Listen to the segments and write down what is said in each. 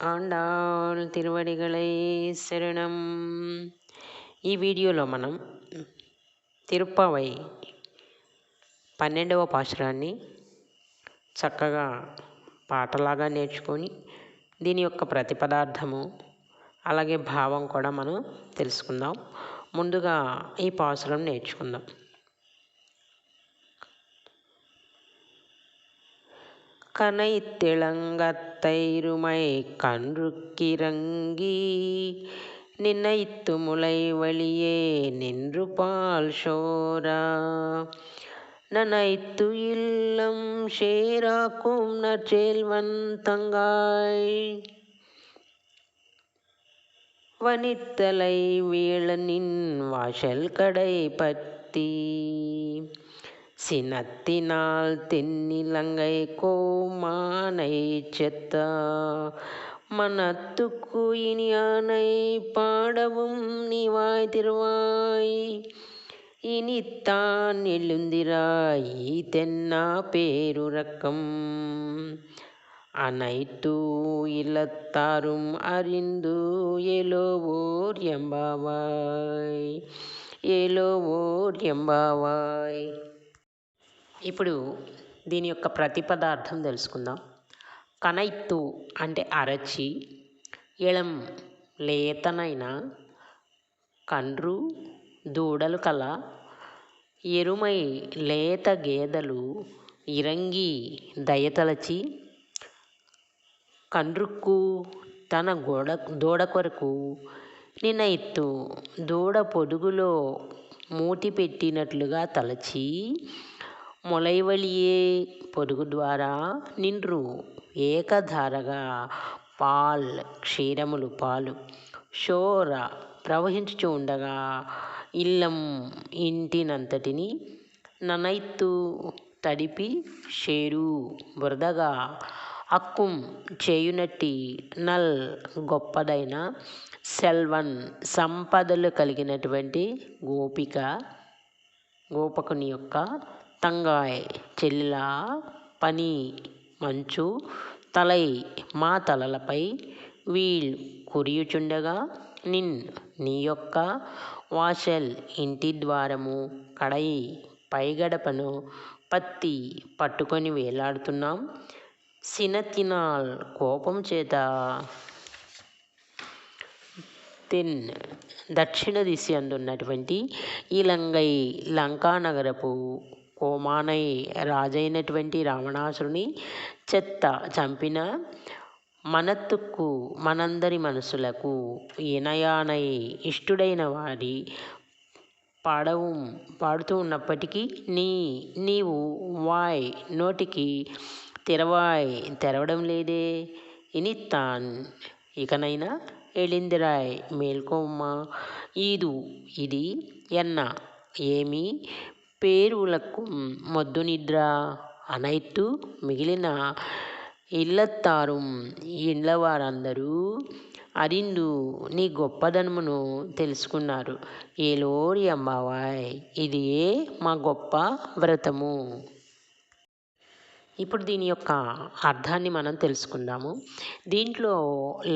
ఆండాల్ తిరువడిగలై శరణం ఈ వీడియోలో మనం తిరుప్పవై పన్నెండవ పాశురాన్ని చక్కగా పాటలాగా నేర్చుకొని దీని యొక్క ప్రతిపదార్థము అలాగే భావం కూడా మనం తెలుసుకుందాం ముందుగా ఈ పాసురం నేర్చుకుందాం கனை திளங்கத்தைருமை கன்றுக்கிறங்கி நினைத்து முளை வழியே நின்று பால் சோரா. நனைத்து இல்லம் ஷேராக்கும் நற்செல்வன் தங்காய். வனித்தலை வீழனின் வாசல் கடை பத்தி. சினத்தினால் தென்னிலங்கை கோமானை செத்தா. மனத்துக்கு இனியானை பாடவும் நீவாய் திருவாய். இனித்தான் எழுந்திராய் தென்னா பேருறக்கம். அனைத்து இல்லத்தாரும் அறிந்து எலோவோர் எம்பாவாய். எலோவோர் எம்பாவாய். ఇప్పుడు దీని యొక్క ప్రతిపదార్థం తెలుసుకుందాం. కనైత్తు అంటే అరచి ఇళం లేతనైన కండ్రు దూడలు కల ఎరుమై లేత గేదెలు ఇరంగి దయతలచి కండ్రుక్కు తన గోడ దూడ కొరకు నిన్న ఎత్తు దూడ పొదుగులో మూటి పెట్టినట్లుగా తలచి మొలైవలియే పొదుగు ద్వారా నిండ్రు. ఏకధారగా పాల్ క్షీరములు పాలు. షోర ప్రవహించుచు ఉండగా ఇల్లం ఇంటినంతటిని ననైత్తు తడిపి షేరు. బురదగా అక్కుం చేయునట్టి నల్ గొప్పదైన సెల్వన్ సంపదలు కలిగినటువంటి గోపిక గోపకుని యొక్క తంగాయ్ చెల్లిలా పని మంచు తలై మా తలలపై వీళ్ళు కురియుచుండగా నిన్ నీ యొక్క వాషల్ ఇంటి ద్వారము కడై పైగడపను పత్తి పట్టుకొని వేలాడుతున్నాం. సినతినాల్ కోపం చేత తెన్ దక్షిణ దిశ అందున్నటువంటి ఈ లంగై లంకానగరపు కోమానై రాజైనటువంటి రావణాసురుని చెత్త చంపిన మనత్తుకు మనందరి మనసులకు ఇనయానై ఇష్టుడైన వారి పాడవు పాడుతూ ఉన్నప్పటికీ నీ నీవు వాయ్ నోటికి తెరవాయ్ తెరవడం లేదే. ఇనిత్తాన్ ఇకనైనా ఎళిందిరాయ్ మేల్కోమ్మ. ఈదు ఇది ఎన్న? ఏమీ? పేరులకు మొద్దు నిద్ర అనైతు మిగిలిన ఇల్లత్తారు ఇండ్లవారందరూ అరిందు నీ గొప్పదనమును తెలుసుకున్నారు. ఏలోరి అమ్మావాయ్ ఇది ఏ మా గొప్ప వ్రతము. ఇప్పుడు దీని యొక్క అర్థాన్ని మనం తెలుసుకుందాము. దీంట్లో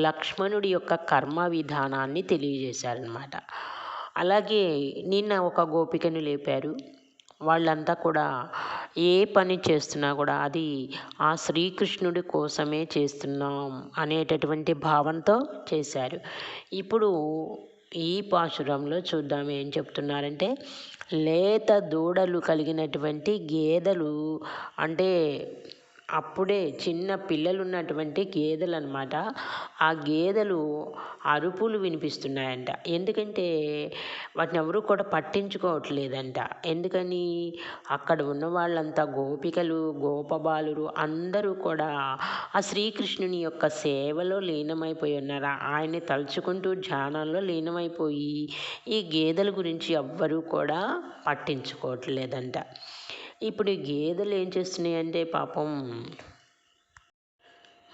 లక్ష్మణుడి యొక్క కర్మ విధానాన్ని తెలియజేశారనమాట అలాగే నిన్న ఒక గోపికను లేపారు. వాళ్ళంతా కూడా ఏ పని చేస్తున్నా కూడా అది ఆ శ్రీకృష్ణుడి కోసమే చేస్తున్నాం అనేటటువంటి భావంతో చేశారు. ఇప్పుడు ఈ పాశురంలో చూద్దాం ఏం చెప్తున్నారంటే లేత దూడలు కలిగినటువంటి గేదెలు అంటే అప్పుడే చిన్న పిల్లలు ఉన్నటువంటి గేదెలు అనమాట ఆ గేదెలు అరుపులు వినిపిస్తున్నాయంట. ఎందుకంటే వాటిని ఎవరు కూడా పట్టించుకోవట్లేదంట. ఎందుకని? అక్కడ ఉన్న వాళ్ళంతా గోపికలు గోపబాలురు అందరూ కూడా ఆ శ్రీకృష్ణుని యొక్క సేవలో లీనమైపోయి ఉన్నారు? ఆయన్ని తలుచుకుంటూ ధ్యానంలో లీనమైపోయి ఈ గేదెల గురించి ఎవ్వరూ కూడా పట్టించుకోవట్లేదంట. ఇప్పుడు ఈ గేదెలు ఏం చేస్తున్నాయి అంటే పాపం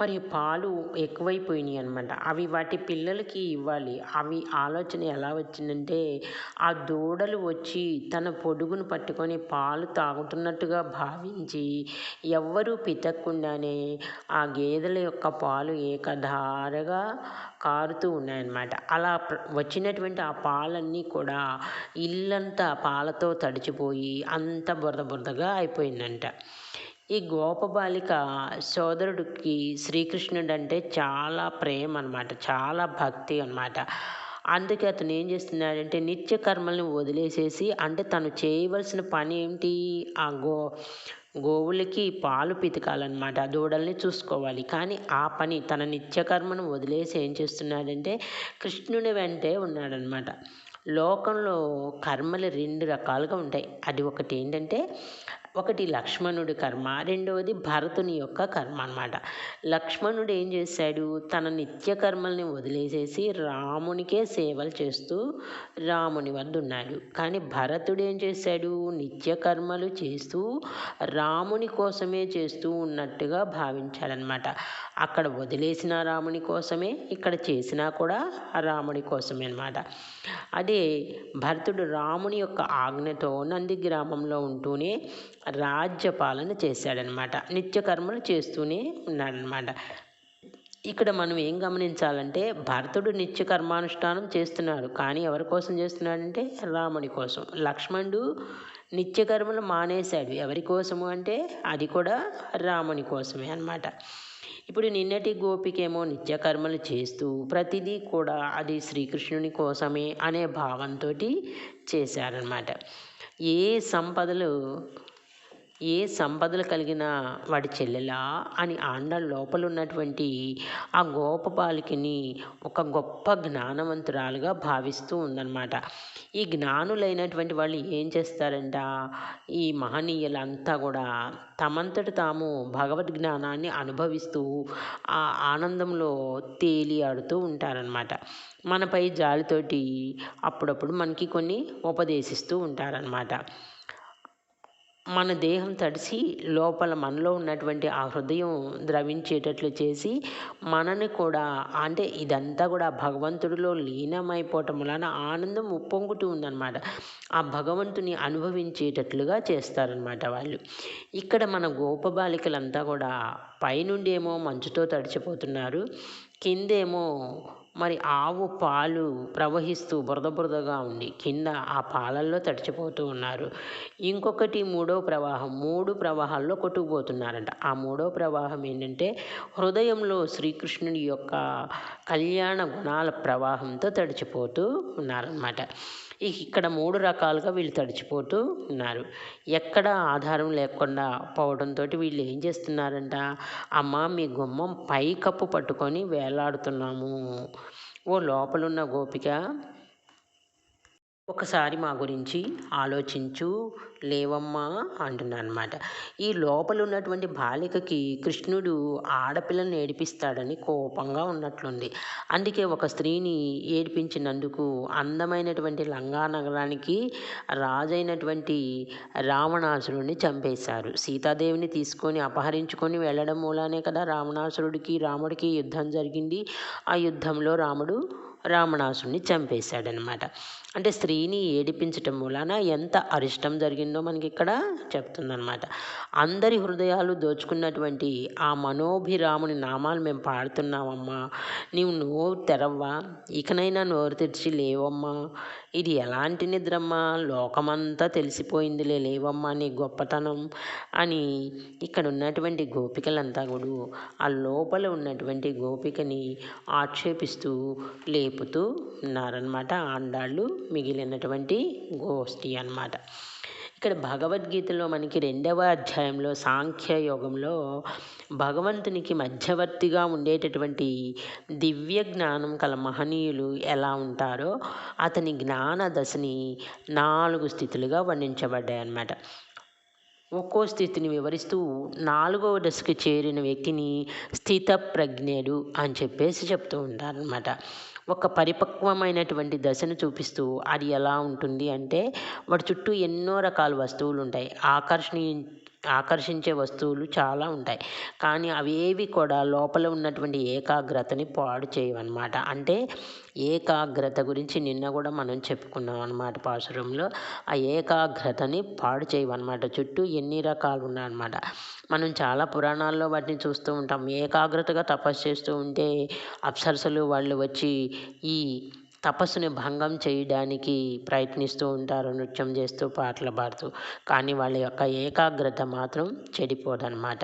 మరి పాలు ఎక్కువైపోయినాయి అనమాట అవి వాటి పిల్లలకి ఇవ్వాలి. అవి ఆలోచన ఎలా వచ్చిందంటే ఆ దూడలు వచ్చి తన పొడుగును పట్టుకొని పాలు తాగుతున్నట్టుగా భావించి ఎవ్వరూ పితక్కుండానే ఆ గేదెల యొక్క పాలు ఏకధారగా కారుతూ ఉన్నాయన్నమాట. అలా వచ్చినటువంటి ఆ పాలన్నీ కూడా ఇల్లంతా పాలతో తడిచిపోయి అంత బురద బురదగా అయిపోయిందంట. ఈ గోపబాలిక సోదరుడికి శ్రీకృష్ణుడు అంటే చాలా ప్రేమ అనమాట చాలా భక్తి అనమాట అందుకే అతను ఏం చేస్తున్నాడంటే నిత్య కర్మల్ని వదిలేసేసి అంటే తను చేయవలసిన పని ఏంటి? ఆ గో గోవులకి పాలు పితకాలన్నమాట దూడల్ని చూసుకోవాలి. కానీ ఆ పని తన నిత్యకర్మను వదిలేసి ఏం చేస్తున్నాడంటే కృష్ణుని వెంటే ఉన్నాడనమాట లోకంలో కర్మలు రెండు రకాలుగా ఉంటాయి. అది ఒకటి ఏంటంటే ఒకటి లక్ష్మణుడి కర్మ రెండవది భరతుని యొక్క కర్మ అనమాట లక్ష్మణుడు ఏం చేశాడు? తన నిత్య కర్మల్ని వదిలేసేసి రామునికే సేవలు చేస్తూ రాముని వద్ద ఉన్నాడు కానీ భరతుడు ఏం చేశాడు? నిత్య కర్మలు చేస్తూ రాముని కోసమే చేస్తూ ఉన్నట్టుగా భావించాడనమాట అక్కడ వదిలేసిన రాముని కోసమే ఇక్కడ చేసినా కూడా రాముడి కోసమే అనమాట అదే భరతుడు రాముని యొక్క ఆజ్ఞతో నంది గ్రామంలో ఉంటూనే రాజ్యపాలన చేశాడనమాట. నిత్యకర్మలు చేస్తూనే ఉన్నాడనమాట. ఇక్కడ మనం ఏం గమనించాలంటే భరతుడు నిత్య కర్మానుష్ఠానం చేస్తున్నాడు. కానీ ఎవరి కోసం చేస్తున్నాడంటే రాముడి కోసం. లక్ష్మణుడు నిత్యకర్మలు మానేశాడు. ఎవరి కోసము అంటే అది కూడా రాముని కోసమే అనమాట. ఇప్పుడు నిన్నటి గోపికేమో నిత్యకర్మలు చేస్తూ ప్రతిదీ కూడా అది శ్రీకృష్ణుని కోసమే అనే భావంతో చేశారనమాట ఏ సంపదలు ఏ సంపదలు కలిగిన వాడి చెల్లెలా అని ఆండ లోపల ఉన్నటువంటి ఆ గోపబాలికని ఒక గొప్ప జ్ఞానవంతురాలుగా భావిస్తూ ఉందన్నమాట. ఈ జ్ఞానులైనటువంటి వాళ్ళు ఏం చేస్తారంట? ఈ మహనీయులంతా కూడా తమంతట తాము భగవద్ జ్ఞానాన్ని అనుభవిస్తూ ఆ ఆనందంలో తేలియాడుతూ ఉంటారనమాట మనపై జాలితోటి అప్పుడప్పుడు మనకి కొన్ని ఉపదేశిస్తూ ఉంటారనమాట మన దేహం తడిసి లోపల మనలో ఉన్నటువంటి ఆ హృదయం ద్రవించేటట్లు చేసి మనని కూడా అంటే ఇదంతా కూడా భగవంతుడిలో లీనమైపోవటం వలన ఆనందం ఉప్పొంగుతూ ఉందన్నమాట. ఆ భగవంతుని అనుభవించేటట్లుగా చేస్తారనమాట వాళ్ళు. ఇక్కడ మన గోప బాలికలంతా కూడా పైనుండి ఏమో మంచుతో తడిచిపోతున్నారు. కిందేమో మరి ఆవు పాలు ప్రవహిస్తూ బురద బురదగా ఉండి కింద ఆ పాలల్లో తడిచిపోతూ ఉన్నారు. ఇంకొకటి మూడో ప్రవాహం మూడు ప్రవాహాల్లో కొట్టుకుపోతున్నారంట. ఆ మూడో ప్రవాహం ఏంటంటే హృదయంలో శ్రీకృష్ణుడి యొక్క కళ్యాణ గుణాల ప్రవాహంతో తడిచిపోతూ ఉన్నారన్నమాట. ఇక్కడ మూడు రకాలుగా వీళ్ళు తడిచిపోతూ ఉన్నారు. ఎక్కడ ఆధారం లేకుండా పోవడంతో వీళ్ళు ఏం చేస్తున్నారంట? అమ్మ మీ గుమ్మం పై కప్పు పట్టుకొని వేలాడుతున్నాము. ఓ లోపలున్న గోపిక ఒకసారి మా గురించి ఆలోచించు లేవమ్మా అంటున్నానమాట ఈ లోపల ఉన్నటువంటి బాలికకి కృష్ణుడు ఆడపిల్లను ఏడిపిస్తాడని కోపంగా ఉన్నట్లుంది. అందుకే ఒక స్త్రీని ఏడిపించినందుకు అందమైనటువంటి లంగా నగరానికి రాజైనటువంటి రావణాసురుడిని చంపేశారు. సీతాదేవిని తీసుకొని అపహరించుకొని వెళ్ళడం మూలానే కదా రావణాసురుడికి రాముడికి యుద్ధం జరిగింది. ఆ యుద్ధంలో రాముడు రావణాసుని చంపేశాడనమాట. అంటే స్త్రీని ఏడిపించటం మూలాన ఎంత అరిష్టం జరిగిందో మనకి ఇక్కడ చెప్తుందనమాట. అందరి హృదయాలు దోచుకున్నటువంటి ఆ మనోభిరాముని నామాలు మేము పాడుతున్నామమ్మా. నీవు నోరు తెరవ్వా ఇకనైనా నోరు తెరిచి లేవమ్మా. ఇది ఎలాంటి నిద్రమ్మా? లోకమంతా తెలిసిపోయిందిలే లేవమ్మా నీ గొప్పతనం అని ఇక్కడ ఉన్నటువంటి గోపికలంతా కూడా ఆ లోపల ఉన్నటువంటి గోపికని ఆక్షేపిస్తూ లేపుతూ ఉన్నారనమాట ఆండాళ్ళు మిగిలినటువంటి గోష్ఠి అనమాట ఇక్కడ భగవద్గీతలో మనకి రెండవ అధ్యాయంలో సాంఖ్య యోగంలో భగవంతునికి మధ్యవర్తిగా ఉండేటటువంటి దివ్య జ్ఞానం కల మహనీయులు ఎలా ఉంటారో అతని జ్ఞాన దశని నాలుగు స్థితులుగా వర్ణించబడ్డాయి అన్నమాట. ఒక్కో స్థితిని వివరిస్తూ నాలుగవ దశకి చేరిన వ్యక్తిని స్థిత ప్రజ్ఞుడు అని చెప్పేసి చెప్తూ ఉంటారనమాట ఒక పరిపక్వమైనటువంటి దశను చూపిస్తూ అది ఎలా ఉంటుంది అంటే వాటి చుట్టూ ఎన్నో రకాల వస్తువులు ఉంటాయి. ఆకర్షణీయ ఆకర్షించే వస్తువులు చాలా ఉంటాయి. కానీ అవి ఏవి కూడా లోపల ఉన్నటువంటి ఏకాగ్రతని పాడు చేయవన్నమాట. అంటే ఏకాగ్రత గురించి నిన్న కూడా మనం చెప్పుకున్నాం అనమాట పాశురంలో. ఆ ఏకాగ్రతని పాడు చేయవన్నమాట. చుట్టూ ఎన్ని రకాలు ఉన్నాయన్నమాట. మనం చాలా పురాణాల్లో వాటిని చూస్తూ ఉంటాం. ఏకాగ్రతగా తపస్సు చేస్తూ ఉంటే అప్సరసలు వాళ్ళు వచ్చి ఈ తపస్సుని భంగం చేయడానికి ప్రయత్నిస్తూ ఉంటారు నృత్యం చేస్తూ పాటలు పాడుతూ. కానీ వాళ్ళ యొక్క ఏకాగ్రత మాత్రం చెడిపోదన్నమాట.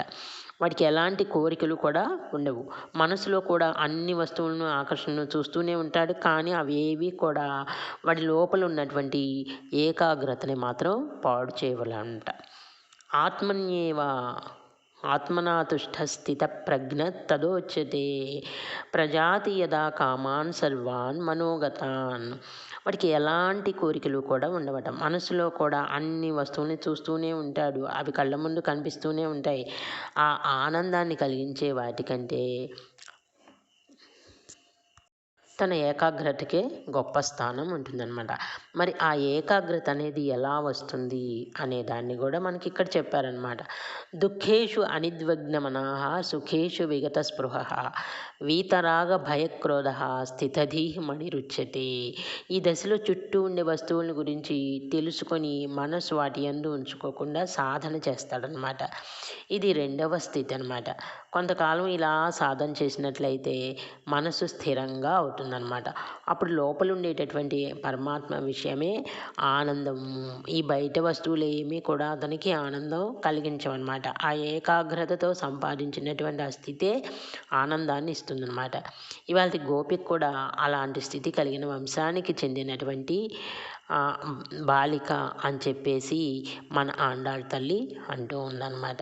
వాటికి ఎలాంటి కోరికలు కూడా ఉండవు. మనసులో కూడా అన్ని వస్తువులను ఆకర్షణను చూస్తూనే ఉంటాడు. కానీ అవి ఏవి కూడా వాడి లోపల ఉన్నటువంటి ఏకాగ్రతని మాత్రం పాడు చేయవలంట. ఆత్మన్యేవ ఆత్మనా ప్రజ్ఞ తదోచ్యతే ప్రజాతి యదా కామాన్ సర్వాన్ మనోగతాన్. వాడికి ఎలాంటి కోరికలు కూడా ఉండవట. మనసులో కూడా అన్ని వస్తువుని చూస్తూనే ఉంటాడు. అవి కళ్ళ ముందు కనిపిస్తూనే ఉంటాయి. ఆ ఆనందాన్ని కలిగించే వాటికంటే తన ఏకాగ్రతకే గొప్ప స్థానం ఉంటుందన్నమాట. మరి ఆ ఏకాగ్రత అనేది ఎలా వస్తుంది అనే దాన్ని కూడా మనకి ఇక్కడ చెప్పారనమాట దుఃఖేషు అనిద్వగ్నమనాహ సుఖేషు విగత స్పృహ వీతరాగ భయక్రోధ స్థితధీ మణిరుచ్యతే. ఈ దశలో చుట్టూ ఉండే వస్తువుల గురించి తెలుసుకొని మనసు వాటి ఎందు ఉంచుకోకుండా సాధన చేస్తాడనమాట ఇది రెండవ స్థితి అనమాట కొంతకాలం ఇలా సాధన చేసినట్లయితే మనసు స్థిరంగా అవుతుందన్నమాట. అప్పుడు లోపల ఉండేటటువంటి పరమాత్మ విషయమే ఆనందం. ఈ బయట వస్తువులు ఏమీ కూడా అతనికి ఆనందం కలిగించవన్నమాట. ఆ ఏకాగ్రతతో సంపాదించినటువంటి ఆ స్థితే ఆనందాన్ని ఇస్తుందన్నమాట. ఇవాళ గోపికి కూడా అలాంటి స్థితి కలిగిన వంశానికి చెందినటువంటి బాలిక అని చెప్పేసి మన ఆండాళ్ళ తల్లి అంటూ ఉందన్నమాట.